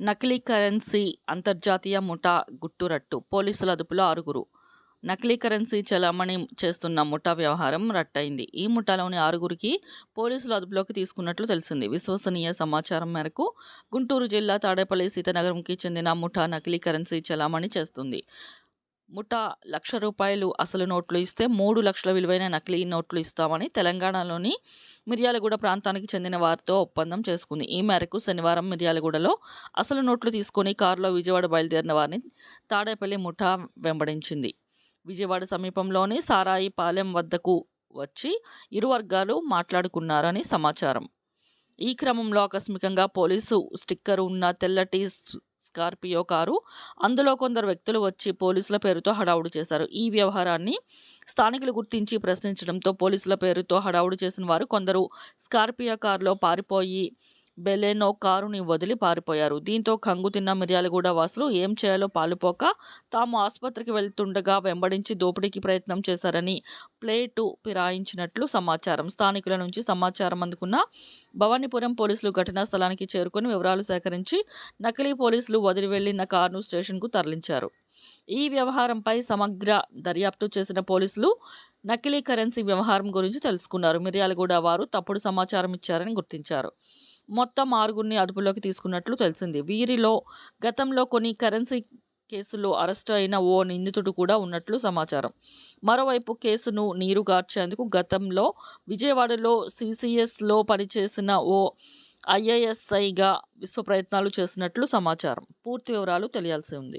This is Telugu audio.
నకిలీ కరెన్సీ అంతర్జాతీయ ముఠా గుట్టురట్టు. పోలీసుల అదుపులో ఆరుగురు. నకిలీ కరెన్సీ చలామణి చేస్తున్న ముఠా వ్యవహారం రట్టయింది. ఈ ముఠాలోని ఆరుగురికి పోలీసులు అదుపులోకి తీసుకున్నట్లు తెలిసింది. విశ్వసనీయ సమాచారం మేరకు గుంటూరు జిల్లా తాడేపల్లి సీతనగరంకి చెందిన ముఠా నకిలీ కరెన్సీ చలామణి చేస్తుంది. ముఠా లక్ష రూపాయలు అసలు నోట్లు ఇస్తే మూడు లక్షల విలువైన నకిలీ నోట్లు ఇస్తామని తెలంగాణలోని మిర్యాలగూడ ప్రాంతానికి చెందిన వారితో ఒప్పందం చేసుకుంది. ఈ మేరకు శనివారం మిర్యాలగూడలో అసలు నోట్లు తీసుకొని కారులో విజయవాడ బయలుదేరిన వారిని తాడేపల్లి ముఠా వెంబడించింది. విజయవాడ సమీపంలోని సారాయి పాలెం వద్దకు వచ్చి ఇరు వర్గాలు మాట్లాడుకున్నారని సమాచారం. ఈ క్రమంలో ఆకస్మికంగా పోలీసు స్టిక్కర్ ఉన్న తెల్లటి స్కార్పియో కారు. అందులో కొందరు వ్యక్తులు వచ్చి పోలీసుల పేరుతో హడావుడు చేశారు. ఈ వ్యవహారాన్ని స్థానికులు గుర్తించి ప్రశ్నించడంతో పోలీసుల పేరుతో హడావుడు చేసిన వారు కొందరు స్కార్పియో కారులో పారిపోయి బెలెనో కారుని వదిలి పారిపోయారు. దీంతో కంగుతిన్న మిర్యాలగూడ వాసులు ఏం చేయాలో పాలుపోక తాము ఆసుపత్రికి వెళ్తుండగా వెంబడించి దోపిడీకి ప్రయత్నం చేశారని ప్లేటు ఫిరాయించినట్లు సమాచారం. స్థానికుల నుంచి సమాచారం అందుకున్న భవానీపురం పోలీసులు ఘటనా స్థలానికి చేరుకొని వివరాలు సేకరించి నకిలీ పోలీసులు వదిలి వెళ్ళిన కారును స్టేషన్కు తరలించారు. ఈ వ్యవహారంపై సమగ్ర దర్యాప్తు చేసిన పోలీసులు నకిలీ కరెన్సీ వ్యవహారం గురించి తెలుసుకున్నారు. మిర్యాలగూడ వారు తప్పుడు సమాచారం ఇచ్చారని గుర్తించారు. మొత్తం ఆరుగురిని అదుపులోకి తీసుకున్నట్లు తెలిసింది. వీరిలో గతంలో కొన్ని కరెన్సీ కేసులో అరెస్టు అయిన ఓ నిందితుడు కూడా ఉన్నట్లు సమాచారం. మరోవైపు కేసును నీరుగార్చేందుకు గతంలో విజయవాడలో సిసిఎస్లో పనిచేసిన ఓ ఐఏఎస్ఐగా విశ్వ ప్రయత్నాలు చేసినట్లు సమాచారం. పూర్తి వివరాలు తెలియాల్సి ఉంది.